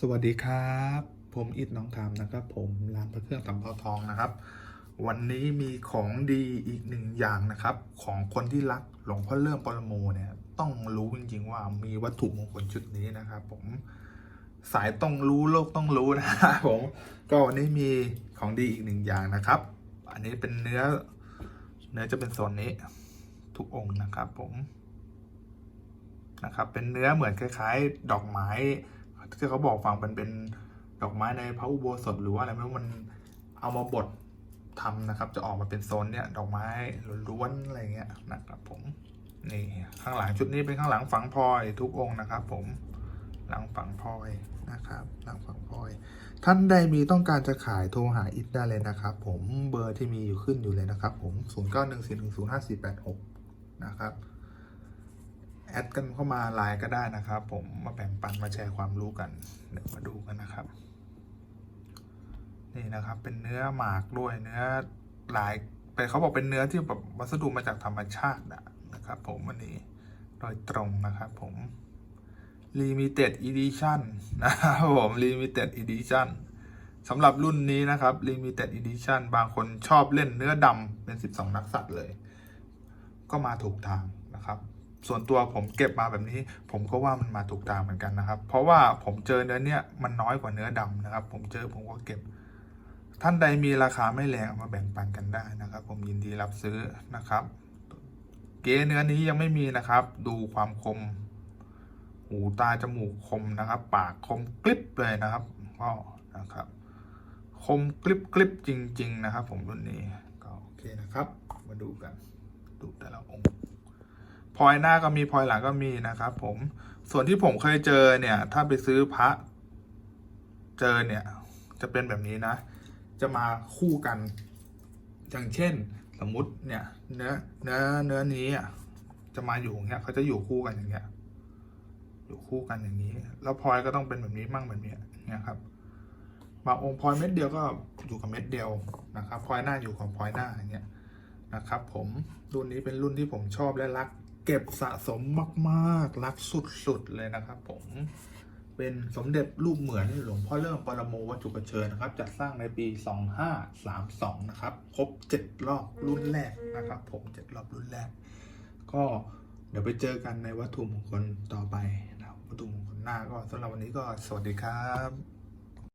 สวัสดีครับ ผมอิดน้องคำนะครับ ผมร้านพระเครื่องสำเภาทองนะครับ วันนี้มีของดีอีกหนึ่งอย่างนะครับ ของคนที่รักหลวงพ่อเลื่มปรโมเนี่ยต้องรู้จริงๆว่ามีวัตถุมงคลชุดนี้นะครับ ผมสายต้องรู้โลกต้องรู้นะครับผมก็วันนี้มีของดีอีกหนึ่งอย่างนะครับ อันนี้เป็นเนื้อ เนื้อจะเป็นโซนนี้ ทุกองค์นะครับ ผมนะครับ เป็นเนื้อเหมือนคล้าย ๆ ดอกไม้ ที่เขาบอกฟังมันเป็นดอกไม้ในพระอุโบสถหรือว่าอะไรไม่รู้มันเอามาบดทำนะครับ จะออกมาเป็นโซนเนี่ยดอกไม้ล้วนๆอะไรเงี้ยนะครับผมนี่ข้างหลังชุดนี้เป็นข้างหลังฝังพลอยทุกองค์นะครับ ผมหลังฝังพลอยนะครับ หลังฝังพลอย ท่านใดมีต้องการจะขายโทรหาอิทได้เลยนะครับ ผมเบอร์ที่มีอยู่ขึ้นอยู่เลยนะครับ ผม 0 9 1 4 1 0 5 4 8 6 นะครับ อดกันเข้ามาไลน์ก็ได้นะครับ ผมมาแบ่งปันมาแชร์ความรู้กันเดี๋ยวมาดูกันนะครับ นี่นะครับ เป็นเนื้อหมากด้วยเนื้อหลายเป็นเขาบอกเป็นเนื้อที่แบบวัสดุมาจากธรรมชาตินะนะครับ ผมวันนี้โดยตรงนะครับ ผม Limited Edition นะครับผม Limited Edition สำหรับรุ่นนี้นะครับ Limited Edition บางคนชอบเล่นเนื้อดำเป็น 12 นักสัตว์เลย ก็มาถูกทางนะครับ ส่วนตัวผมเก็บมาแบบนี้ ผมก็ว่ามันมาถูกทางเหมือนกันนะครับ เพราะว่าผมเจอเนื้อเนี้ยมันน้อยกว่าเนื้อดำนะครับ ผมเจอผมก็เก็บ ท่านใดมีราคาไม่แรงมาแบ่งปันกันได้นะครับ ผมยินดีรับซื้อนะครับ เก๋เนื้อนี้ยังไม่มีนะครับ ดูความคม หูตาจมูกคมนะครับ ปากคมกริบเลยนะครับก็นะครับ คมกริบกริบจริง ๆ นะครับ ผมรุ่นนี้ก็โอเคนะครับ มาดูกันดูแต่ละองค์ พลอยหน้าก็มีพลอยหลังก็มีนะครับ ผมส่วนที่ผมเคยเจอเนี่ย ถ้าไปซื้อพระ เจอเนี่ย จะเป็นแบบนี้นะ จะมาคู่กัน อย่างเช่น สมมุติเนี่ย เนื้อเนื้อเนื้อนี้อะจะมาอยู่อย่างเงี้ยเขาจะอยู่คู่กันอย่างเงี้ย อยู่คู่กันอย่างนี้ แล้วพลอยก็ต้องเป็นแบบนี้มั่งแบบนี้เนี่ยครับบางองค์พลอยเม็ดเดียวก็อยู่กับเม็ดเดียวนะครับพลอยหน้าอยู่กับพลอยหน้าอย่างเงี้ยนะครับ ผมรุ่นนี้เป็นรุ่นที่ผมชอบและรัก เก็บสะสมมาก ๆ รักสุด ๆ เลยนะครับผมเป็นสมเด็จรูปเหมือนหลวงพ่อเริ่มปรโมวัตถุกเชิญนะครับ จัดสร้างในปี 2532 นะครับ ครบ 7 รอบรุ่นแรกนะครับ ผม 7 รอบรุ่นแรก ก็เดี๋ยวไปเจอกันในวัตถุมงคลต่อไปนะครับวัตถุมงคลหน้าก็สำหรับวันนี้ก็สวัสดีครับ